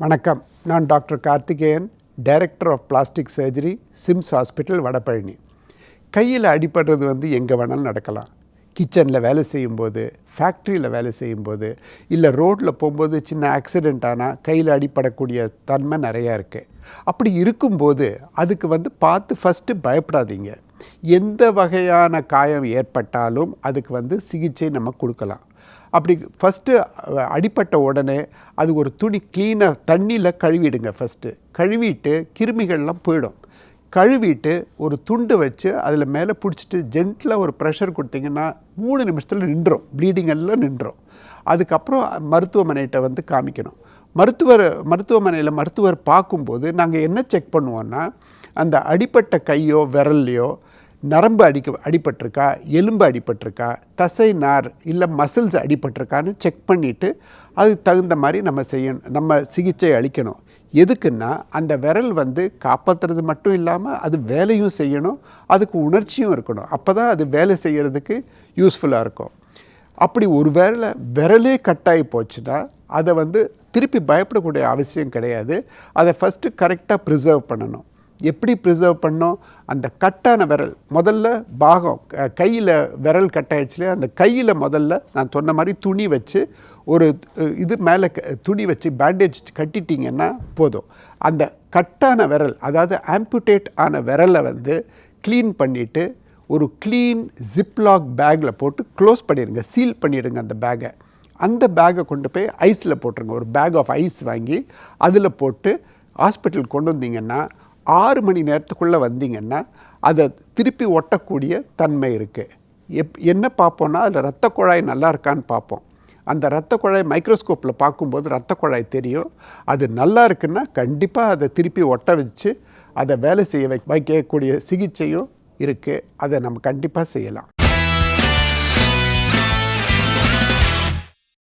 வணக்கம். நான் doctor Karthikeyan director of plastic surgery SIMS hospital Vadapalani. கையில் அடிபடுறது வந்து எங்கே வேணாலும் நடக்கலாம். கிச்சனில் வேலை செய்யும்போது ஃபேக்ட்ரியில் வேலை செய்யும்போது இல்லை ரோட்டில் போகும்போது சின்ன ஆக்சிடெண்ட் ஆனால் கையில் அடிப்படக்கூடிய தன்மை நிறையா இருக்குது அப்படி இருக்கும்போது அதுக்கு வந்து பார்த்து ஃபஸ்ட்டு பயப்படாதீங்க. எந்த வகையான காயம் ஏற்பட்டாலும் அதுக்கு வந்து சிகிச்சை நம்ம கொடுக்கலாம். அப்படி ஃபஸ்ட்டு அடிப்பட்ட உடனே அது ஒரு துணி க்ளீனாக தண்ணியில் கழுவிடுங்க ஃபஸ்ட்டு கழுவிட்டு கிருமிகள்லாம் போயிடும். கழுவிட்டு ஒரு துண்டு வச்சு அதில் மேலே பிடிச்சிட்டு ஜென்டிலாக ஒரு ப்ரெஷர் கொடுத்தீங்கன்னா மூணு நிமிஷத்தில் நின்றோம் ப்ளீடிங் எல்லாம் நின்றோம் அதுக்கப்புறம் மருத்துவமனைகிட்ட வந்து காமிக்கணும். மருத்துவர் மருத்துவமனையில் மருத்துவர் பார்க்கும்போது நாங்கள் என்ன செக் பண்ணுவோன்னா அந்த அடிப்பட்ட கையோ விரல்லையோ நரம்பு அடிக்க அடிபட்டிருக்கா? எலும்பு அடிபட்டிருக்கா? தசை நார் இல்லை மசில்ஸ் அடிபட்டிருக்கான்னு செக் பண்ணிவிட்டு அதுக்கு தகுந்த மாதிரி நம்ம செய்யணும் நம்ம சிகிச்சை அளிக்கணும். எதுக்குன்னா அந்த விரல் வந்து காப்பாற்றுறது மட்டும் இல்லாமல் அது வேலையும் செய்யணும் அதுக்கு உணர்ச்சியும் இருக்கணும். அப்போ தான் அது வேலை செய்கிறதுக்கு யூஸ்ஃபுல்லாக இருக்கும். அப்படி ஒரு வேலை விரலே கட்டாகி போச்சுன்னா அதை வந்து திருப்பி பயப்படக்கூடிய அவசியம் கிடையாது. அதை ஃபஸ்ட்டு கரெக்டாக ப்ரிசர்வ் பண்ணணும். எப்படி ப்ரிசர்வ் பண்ணோம்? அந்த கட்டான விரல். முதல்ல பாகம் கையில் விரல் கட்டாயிடுச்சுல அந்த கையில் முதல்ல நான் சொன்ன மாதிரி துணி வச்சு ஒரு இது மேலே துணி வச்சு பேண்டேஜ் கட்டிட்டிங்கன்னா போதும். அந்த கட்டான விரல் அதாவது ஆம்புடேட் ஆன விரலை வந்து க்ளீன் பண்ணிவிட்டு ஒரு க்ளீன் ஜிப்லாக் பேக்கில் போட்டு க்ளோஸ் பண்ணிடுங்க சீல் பண்ணிடுங்க அந்த பேக்கை அந்த பேக்கை கொண்டு போய் ஐஸில் போட்டுருங்க. ஒரு பேக் ஆஃப் ஐஸ் வாங்கி அதில் போட்டு ஹாஸ்பிட்டல் கொண்டு வந்தீங்கன்னா ஆறு மணி நேரத்துக்குள்ளே வந்தீங்கன்னா அதை திருப்பி ஒட்டக்கூடிய தன்மை இருக்குது எப் என்ன பார்ப்போன்னா அதில் ரத்த குழாய் நல்லா இருக்கான்னு பார்ப்போம். அந்த ரத்த குழாய் மைக்ரோஸ்கோப்பில் பார்க்கும்போது ரத்த குழாய் தெரியும். அது நல்லா இருக்குன்னா கண்டிப்பாக அதை திருப்பி ஒட்ட வச்சு அதை வேலை செய்ய வை வைக்கக்கூடிய சிகிச்சையும் இருக்குது அதை நம்ம கண்டிப்பாக செய்யலாம்.